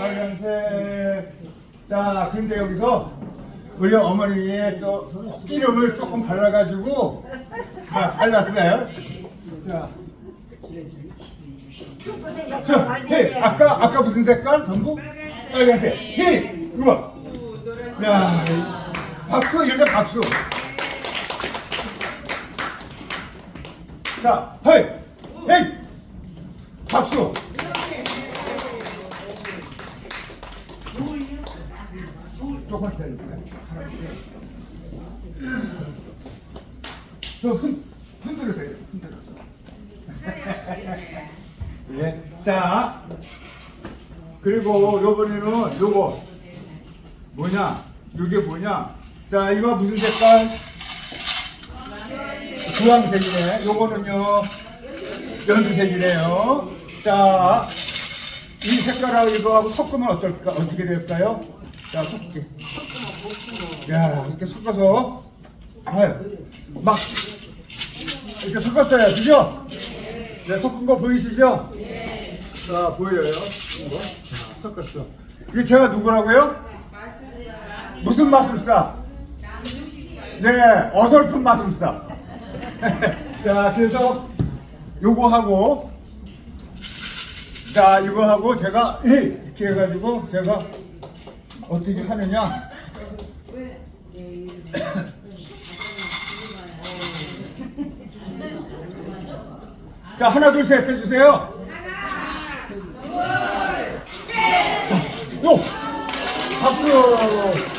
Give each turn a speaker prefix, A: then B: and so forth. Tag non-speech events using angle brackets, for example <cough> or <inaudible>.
A: 빨간색. 자, 근데 여기서 우리 어머니의 또 기름을 조금 발라가지고 아, 발랐어요. 자, 자, 헤, 아까 아까 무슨 색깔? 전부 빨간색. 헤, 이거 봐. 야, 박수 때 박수. 자, 헤이, 헤이, 박수. 조금 기다리세요. 저 흔, 흔들으세요. 흔들어서. <laughs> 예. 자, 그리고 요번에는 요거 뭐냐? 이게 뭐냐? 자, 이거 무슨 색깔? 주황색이네. 요거는요 연두색이네요. 자, 이 색깔하고 이거하고 섞으면 어떨까? 어떻게 될까요? 자, 섞게. 야, 이렇게 섞어서, 아유, 막 이렇게 섞었어요, 그죠? 네, 섞은 거 보이시죠? 자, 보여요. 이거. 자, 섞었어. 이게 제가 누구라고요? 무슨 마술사? 네, 어설픈 마술사. <laughs> 자, 그래서 요거 하고, 자, 이거 하고 제가 이렇게 해가지고 제가 어떻게 하느냐? 자, 하나, 둘, 셋 해주세요. 하나, 둘, 셋. 요! 박수!